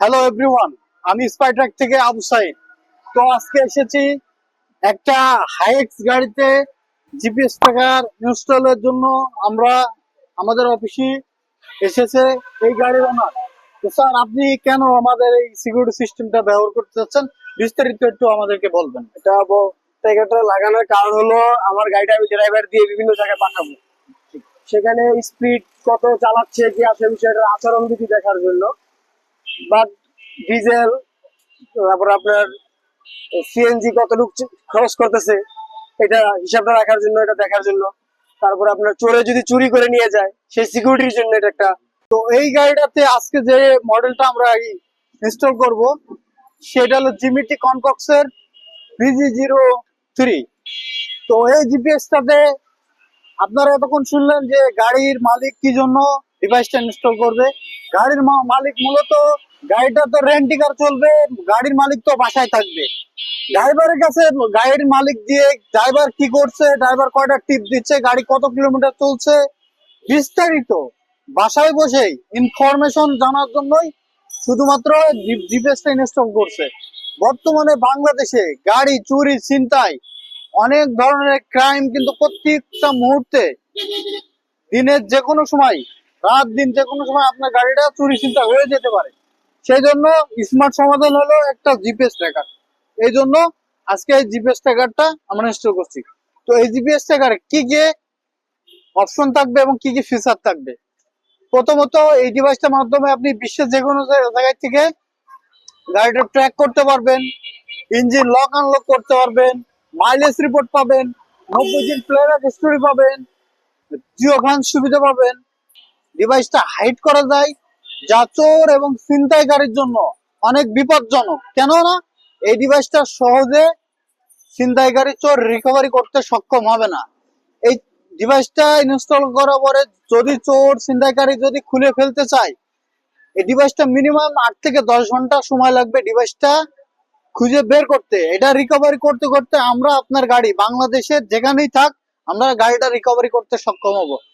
Hello everyone আমি স্পাইট্রাক থেকে আবু সাইদ। তো আজকে এসেছি একটা হাইএক্স গাড়িতে জিপিএস ট্র্যাকার ইনস্টলের জন্য। আমরা আমাদের অফিসে এসেছে এই গাড়ির ওনার তো স্যার আপনি কেন আমাদের এই সিকিউরিটি সিস্টেমটা ব্যবহার করতে চাচ্ছেন? বিস্তারিত একটু আমাদেরকে বলবেন। এটা ট্যাগারটা লাগানোর কারণ হলো আমার গাড়িটা আমি ড্রাইভার দিয়ে বিভিন্ন জায়গায় পাঠাবো। সেখানে স্পিড কত চালাচ্ছে, কি আছে বিষয়টার আচরণ বিধি দেখার জন্য। বাট ডিজেল তারপর আপনার সিএনজি কত লুক খরচ করতেছে, এটা হিসাবটা রাখার জন্য, এটা দেখার জন্য। তারপর আপনার চোরে যদি চুরি করে নিয়ে যায়, সেই সিকিউরিটির জন্য এটা একটা। তো এই গাড়িটাতে আজকে যে মডেলটা আমরা ইনস্টল করব, সেটা হলো জিমিটি কনকক্সের বিজি জিরো থ্রি তো এই জিপিএসটাতে আপনারা এতক্ষণ শুনলেন যে গাড়ির মালিক কি জন্য ডিভাইসটা ইনস্টল করবে? গাড়ির মালিক মূলত গাড়িটা তো রেন্টি কার চলবে, গাড়ির মালিক তো বাসায় থাকবে। ড্রাইভারের কাছে গাড়ির মালিক দিয়ে ড্রাইভার কি করছে ড্রাইভার কয়টা টিপ দিচ্ছে, গাড়ি কত কিলোমিটার চলছে? বিস্তারিত বাসায় বসেই ইনফরমেশন জানার জন্যই শুধুমাত্র জিপিএসটা ইনস্টল করছে। বর্তমানে বাংলাদেশে গাড়ি, চুরি, ছিনতাই, অনেক ধরনের ক্রাইম কিন্তু প্রত্যেকটা মুহূর্তে, দিনের যে কোনো সময়, রাত দিন যে কোনো সময় আপনার গাড়িটা চুরি চিন্তা হয়ে যেতে পারে। সেই জন্য স্মার্ট সমাধান হলো একটা জিপিএস ট্র্যাকার এই জন্য আজকে এই জিপিএস ট্র্যাকারটা আমরা ইনস্টল করছি। তো এই জিপিএস ট্র্যাকারে কি কি অপশন থাকবে এবং কি কি ফিচার থাকবে? প্রথমত এই ডিভাইসটার মাধ্যমে আপনি বিশ্বের যে কোনো জায়গা থেকে গাড়িটা ট্র্যাক করতে পারবেন ইঞ্জিন লক আনলক করতে পারবেন মাইলেজ রিপোর্ট পাবেন, নব্বই দিন প্লেয়ার স্টোরি পাবেন, জিও গান সুবিধা পাবেন। ডিভাইসটা হাইড করা যায়, যা চোর এবং ছিনতাইকারীর জন্য অনেক বিপজ্জনক। কেননা এই ডিভাইসটা সহজে ছিনতাইকারী চোর রিকভারি করতে সক্ষম হবে না। এই ডিভাইসটা ইনস্টল করার পরে যদি চোর ছিনতাইকারী যদি খুলে ফেলতে চায় এই ডিভাইসটা মিনিমাম আট থেকে দশ ঘণ্টা সময় লাগবে ডিভাইসটা খুঁজে বের করতে। এটা রিকভারি করতে করতে আমরা আপনার গাড়ি, বাংলাদেশের যেখানেই থাক, আমরা গাড়িটা রিকভারি করতে সক্ষম হব।